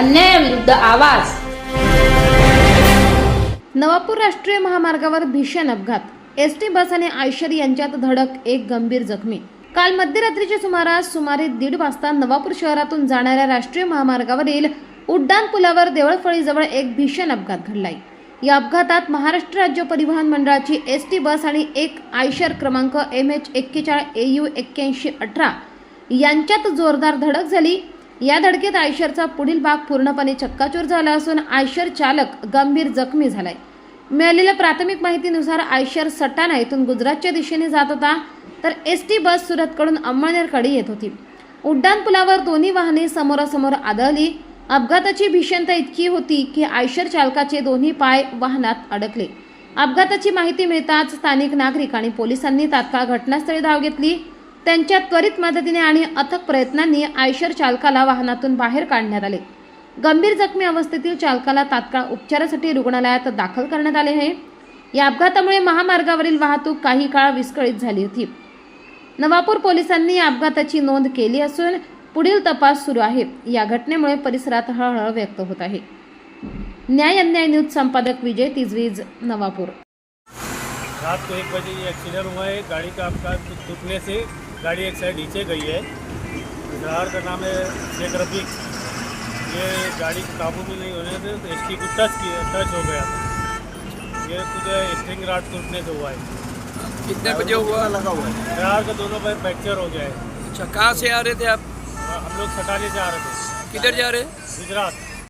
अन्यायाविरुद्ध आवाज. नवापूर राष्ट्रीय महामार्गावर भीषण अपघात. एस टी बस आणि आयशर यांच्यात धडक एक गंभीर जखमी. काल मध्यरात्रीच्या सुमारास सुमारे दीड वाजता नवापूर शहरातून जाणाऱ्या राष्ट्रीय महामार्गावरील उड्डाण पुलावर देवळफळीजवळ एक भीषण अपघात घडलाय. या अपघातात महाराष्ट्र राज्य परिवहन मंडळाची एस टी बस आणि एक आयशर क्रमांक एम एच एक्केचाळीस ए यू एक्क्याऐंशी अठरा यांच्यात जोरदार धडक झाली. या धडकेत आयशरचा पुढील भाग पूर्णपणे चक्काचूर झाला असून आयशर चालक गंभीर जखमी झालाय. मिळालेल्या प्राथमिक माहितीनुसार आयशर सटाणा येथून गुजरातच्या दिशेने जात होता तर एस टी बस सुरतकडून अंमळनेरकडे येत होती. उड्डाण पुलावर दोन्ही वाहने समोरासमोर आदळली. अपघाताची भीषणता इतकी होती की आयशर चालकाचे दोन्ही पाय वाहनात अडकले. अपघाताची माहिती मिळताच स्थानिक नागरिक आणि पोलिसांनी तात्काळ घटनास्थळी धाव घेतली. त्यांच्या त्वरित मदतीने आणि अथक प्रयत्नांनी आयशर चालकाला वाहनातून बाहेर काढण्यात आले. गंभीर जखमी अवस्थेतील चालकाला तात्काळ उपचारासाठी रुग्णालयात दाखल करण्यात आले आहे. या अपघातामुळे महामार्गावरील वाहतूक काही काळ विस्कळीत झाली होती. नवापूर पोलिसांनी या अपघाताची नोंद केली असून पुढील तपास सुरू आहे. या घटनेमुळे परिसरात हळहळ व्यक्त होत आहे. न्याय अन्याय न्यूज संपादक विजय तिजवीज नवापूर. रात को एक बजे ये एक्सीडेंट हुआ है। गाड़ी का आपका टूटने से गाड़ी एक साइड नीचे गई है। ड्राइवर का नाम है शेख रफीक। ये गाड़ी काबू में नहीं होने से एस टी को टच किया टच हो गया। ये कुछ स्ट्रिंग राड टूटने से हुआ है। कितने बजे हुआ लगा हुआ है? ड्राइवर का दोनों पैर फ्रैक्चर हो गया है। अच्छा कहाँ से आ रहे थे आप? हम लोग सटाने से आ रहे थे। किधर जा रहे? गुजरात।